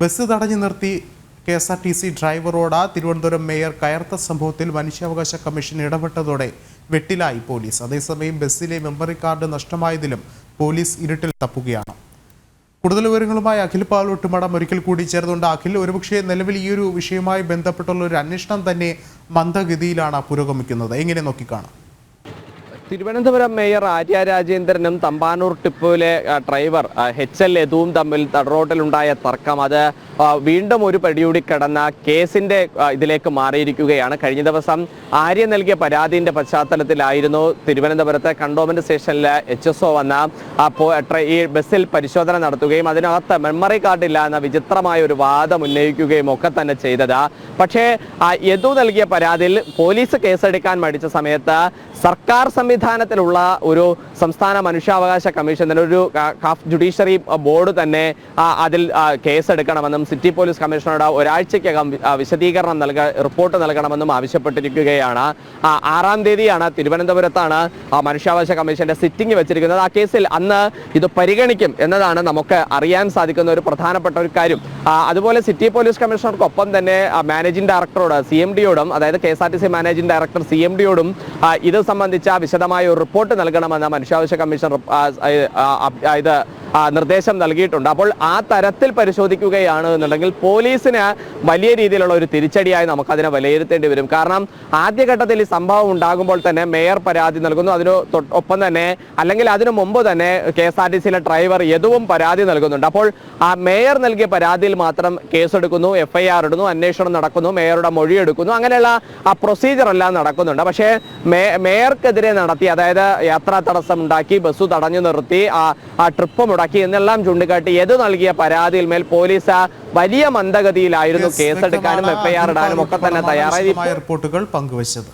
Bus തടഞ്ഞു നിർത്തി K S R T C ഡ്രൈവറോട് തിരുവനന്തപുരം മേയർ കയർത്ത സംഭവത്തിൽ മനുഷ്യാവകാശ കമ്മീഷൻ ഇടപെട്ടതോടെ വെട്ടിലായി പോലീസ്. അതേസമയം ബസ്സിലെ മെമ്മറി കാർഡ് നഷ്ടമായതിലും പോലീസ് ഇരുട്ടിൽ തപ്പുകയാണ്. കൂടുതൽ വിവരങ്ങളുമായി അഖിൽ പാലോട്ടുമടം ഒരിക്കൽ കൂടി ചേർന്നുകൊണ്ട് അഖിൽ ഒരുപക്ഷെ നിലവിൽ ഈ ഒരു വിഷയവുമായി ബന്ധപ്പെട്ടുള്ള ഒരു അന്വേഷണം തന്നെ മന്ദഗതിയിലാണ് പുരോഗമിക്കുന്നത്. എങ്ങനെ നോക്കിക്കാണാം? തിരുവനന്തപുരം മേയർ ആര്യ രാജേന്ദ്രനും തമ്പാനൂർ ടിപ്പുവിലെ ഡ്രൈവർ എച്ച് എൽ യദുവും തമ്മിൽ തടറോട്ടിലുണ്ടായ തർക്കം. അത് വീണ്ടും ഒരു പടിയൂടി കടന്ന കേസിന്റെ ഇതിലേക്ക് മാറിയിരിക്കുകയാണ്. കഴിഞ്ഞ ദിവസം ആര്യ നൽകിയ പരാതിന്റെ പശ്ചാത്തലത്തിലായിരുന്നു തിരുവനന്തപുരത്തെ കണ്ടോൺമെന്റ് സ്റ്റേഷനിലെ എച്ച് എസ് ഒ വന്ന ഈ ബസ്സിൽ പരിശോധന നടത്തുകയും അതിനകത്ത് മെമ്മറി കാർഡില്ല എന്ന വിചിത്രമായ ഒരു വാദം ഉന്നയിക്കുകയും ഒക്കെ തന്നെ ചെയ്തത്. പക്ഷേ യദു നൽകിയ പരാതിയിൽ പോലീസ് കേസെടുക്കാൻ മടിച്ച സമയത്ത് സർക്കാർ സംവിധാനത്തിലുള്ള ഒരു സംസ്ഥാന മനുഷ്യാവകാശ കമ്മീഷൻ തന്നെ ഒരു കാഫ് ജുഡീഷ്യറി ബോർഡ് തന്നെ അതിൽ കേസെടുക്കണമെന്നും സിറ്റി പോലീസ് കമ്മീഷണറുടെ ഒരാഴ്ചയ്ക്കകം വിശദീകരണം നൽക റിപ്പോർട്ട് നൽകണമെന്നും ആവശ്യപ്പെട്ടിരിക്കുകയാണ്. ആറാം തീയതിയാണ് തിരുവനന്തപുരത്താണ് മനുഷ്യാവകാശ കമ്മീഷന്റെ സിറ്റിംഗ് വെച്ചിരിക്കുന്നത്. ആ കേസിൽ അന്ന് ഇത് പരിഗണിക്കും എന്നതാണ് നമുക്ക് അറിയാൻ സാധിക്കുന്ന ഒരു പ്രധാനപ്പെട്ട ഒരു കാര്യം. അതുപോലെ സിറ്റി പോലീസ് കമ്മീഷണർക്കൊപ്പം തന്നെ മാനേജിംഗ് ഡയറക്ടറോട് സി എം ഡിയോടും അതായത് K S R T C managing director C M ഡിയോടും ഇത് സംബന്ധിച്ച വിശദമായ ഒരു റിപ്പോർട്ട് നൽകണമെന്ന് മനുഷ്യാവകാശ കമ്മീഷൻ ഇത് നിർദ്ദേശം നൽകിയിട്ടുണ്ട്. അപ്പോൾ ആ തരത്തിൽ പരിശോധിക്കുകയാണ് എന്നുണ്ടെങ്കിൽ പോലീസിന് വലിയ രീതിയിലുള്ള ഒരു തിരിച്ചടിയായി നമുക്കതിനെ വിലയിരുത്തേണ്ടി വരും. കാരണം ആദ്യഘട്ടത്തിൽ ഈ സംഭവം ഉണ്ടാകുമ്പോൾ തന്നെ മേയർ പരാതി നൽകുന്നു. അതിന് ഒപ്പം തന്നെ അല്ലെങ്കിൽ അതിനു മുമ്പ് തന്നെ കെ എസ് ആർ ടി സിയിലെ ഡ്രൈവർ യദുവും പരാതി നൽകുന്നുണ്ട്. അപ്പോൾ ആ മേയർ നൽകിയ പരാതിയിൽ മാത്രം കേസെടുക്കുന്നു എഫ് ഐ ആർ ഇടുന്നു അന്വേഷണം നടക്കുന്നു മേയറുടെ മൊഴി എടുക്കുന്നു അങ്ങനെയുള്ള ആ പ്രൊസീജിയർ എല്ലാം നടക്കുന്നുണ്ട്. പക്ഷേ മേയർക്കെതിരെ നടത്തി അതായത് യാത്രാ തടസ്സം ഉണ്ടാക്കി ബസ് തടഞ്ഞു നിർത്തി ആ ആ ട്രിപ്പ് മുടക്കി എന്നെല്ലാം ചൂണ്ടിക്കാട്ടി എത് നൽകിയ പരാതിയിൽ മേൽ പോലീസ് വലിയ മന്ദഗതിയിലായിരുന്നു കേസെടുക്കാനും എഫ്ഐആർ ഇടാനും ഒക്കെ തന്നെ തയ്യാറായി. റിപ്പോർട്ടുകൾ പങ്കുവച്ചത്.